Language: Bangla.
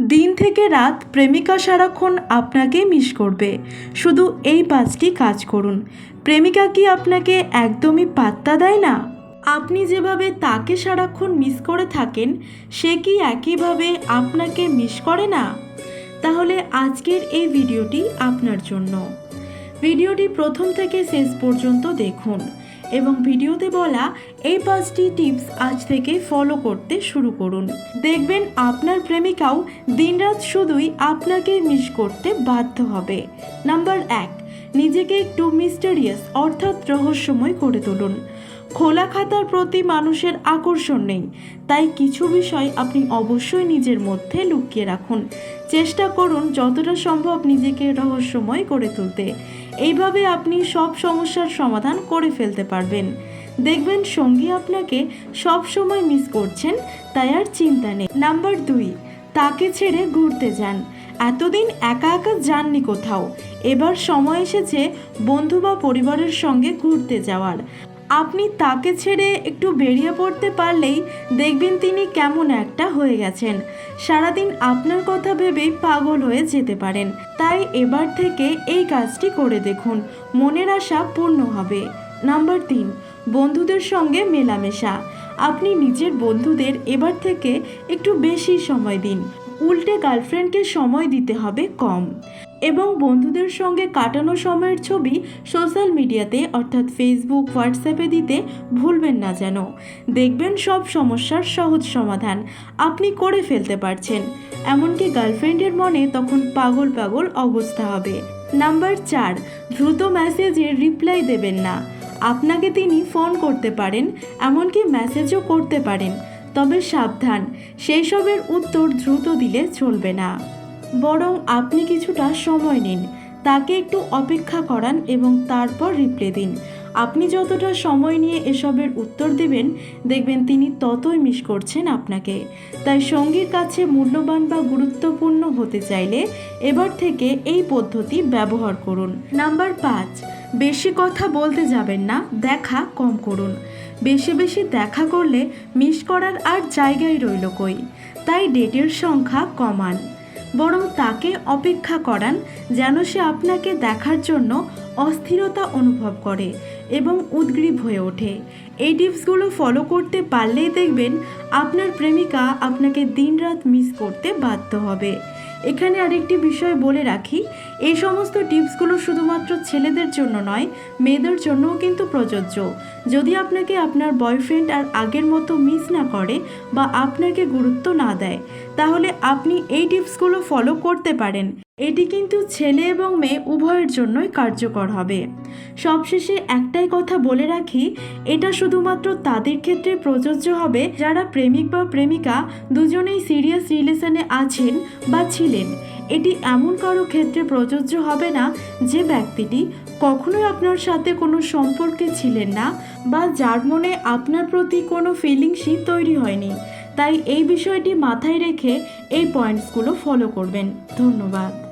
দিন থেকে রাত প্রেমিকা সারাক্ষণ আপনাকেই মিস করবে। শুধু এই পাঁচটি কাজ করুন। প্রেমিকা কি আপনাকে একদমই পাত্তা দেয় না? আপনি যেভাবে তাকে সারাক্ষণ মিস করে থাকেন, সে কি একইভাবে আপনাকে মিস করে না? তাহলে আজকের এই ভিডিওটি আপনার জন্য। ভিডিওটি প্রথম থেকে শেষ পর্যন্ত দেখুন। এবং ভিডিওতে বলা এই পাঁচটি টিপস আজ থেকে ফলো করতে শুরু করুন। দেখবেন আপনার প্রেমিকাও দিনরাত শুধুই আপনাকে মিস করতে বাধ্য হবে। নাম্বার এক, নিজেকে একটু মিস্টেরিয়াস অর্থাৎ রহস্যময় করে তুলুন। খোলা খাতার প্রতি মানুষের আকর্ষণ নেই, তাই কিছু বিষয় আপনি অবশ্যই নিজের মধ্যে লুকিয়ে রাখুন। চেষ্টা করুন যতটা সম্ভব নিজেকে রহস্যময় করে তুলতে। এইভাবে আপনি সব সমস্যার সমাধান করে ফেলতে পারবেন। দেখবেন সঙ্গী আপনাকে সব সময় মিস করছেন, তাই আর চিন্তা নেই। নাম্বার দুই, তাকে ছেড়ে ঘুরতে যান। এতদিন একা একা যাননি কোথাও। এবার সময় এসেছে বন্ধু বা পরিবারের সঙ্গে ঘুরতে যাওয়ার। আপনি তাকে ছেড়ে একটু বেরিয়ে পড়তে পারলেই দেখবেন তিনি কেমন একটা হয়ে গেছেন। সারাদিন আপনার কথা ভেবেই পাগল হয়ে যেতে পারেন। তাই এবার থেকে এই কাজটি করে দেখুন। মনের আশা পূর্ণ হবে। নাম্বার তিন, বন্ধুদের সঙ্গে মেলামেশা। আপনি নিজের বন্ধুদের এবার থেকে একটু বেশি সময় দিন। উল্টে গার্লফ্রেন্ডকে সময় দিতে হবে কম। এবং বন্ধুদের সঙ্গে কাটানো সময়ের ছবি সোশ্যাল মিডিয়াতে, অর্থাৎ ফেসবুক হোয়াটসঅ্যাপে দিতে ভুলবেন না যেন। দেখবেন সব সমস্যার সহজ সমাধান আপনি করে ফেলতে পারছেন। এমনকি গার্লফ্রেন্ডের মনে তখন পাগল পাগল অবস্থা হবে। নাম্বার চার, দ্রুত মেসেজে রিপ্লাই দেবেন না। আপনাকে তিনি ফোন করতে পারেন, এমনকি মেসেজও করতে পারেন। তবে সাবধান সেই সবের উত্তর দ্রুত দিলে চলবে না। বরং আপনি কিছুটা সময় নিন। তাকে একটু অপেক্ষা করান এবং তারপর রিপ্লে দিন। আপনি যতটা সময় নিয়ে এসবের উত্তর দেবেন, দেখবেন তিনি ততই মিস করছেন আপনাকে। তাই সঙ্গীর কাছে মূল্যবান বা গুরুত্বপূর্ণ হতে চাইলে এবার থেকে এই পদ্ধতি ব্যবহার করুন। নাম্বার পাঁচ, বেশি কথা বলতে যাবেন না, দেখা কম করুন। বেশি বেশি দেখা করলে মিস করার আর জায়গায় রইল কই? তাই ডেটের সংখ্যা কমান। বরং তাকে অপেক্ষা করান যেন সে আপনাকে দেখার জন্য অস্থিরতা অনুভব করে এবং উদ্গ্রীব হয়ে ওঠে। এই টিপসগুলো ফলো করতে পারলেই দেখবেন আপনার প্রেমিকা আপনাকে দিনরাত মিস করতে বাধ্য হবে। এখানে আরেকটি বিষয় বলে রাখি, এই সমস্ত টিপসগুলো শুধুমাত্র ছেলেদের জন্য নয়, মেয়েদের জন্যও কিন্তু প্রযোজ্য। যদি আপনাকে আপনার বয়ফ্রেন্ড আর আগের মতো মিস না করে বা আপনাকে গুরুত্ব না দেয়, তাহলে আপনি এই টিপসগুলো ফলো করতে পারেন। এটি কিন্তু ছেলে এবং মেয়ে উভয়ের জন্যই কার্যকর হবে। সবশেষে একটাই কথা বলে রাখি, এটা শুধুমাত্র তাদের ক্ষেত্রে প্রযোজ্য হবে যারা প্রেমিক বা প্রেমিকা দুজনেই সিরিয়াস রিলেশনে আছেন বা ছিলেন। এটি এমন কারও ক্ষেত্রে প্রযোজ্য হবে না যে ব্যক্তিটি কখনোই আপনার সাথে কোনো সম্পর্কে ছিলেন না বা যার মনে আপনার প্রতি কোনো ফিলিংসই তৈরি হয়নি। তাই এই বিষয়টি মাথায় রেখে এই পয়েন্টসগুলো ফলো করবেন। ধন্যবাদ।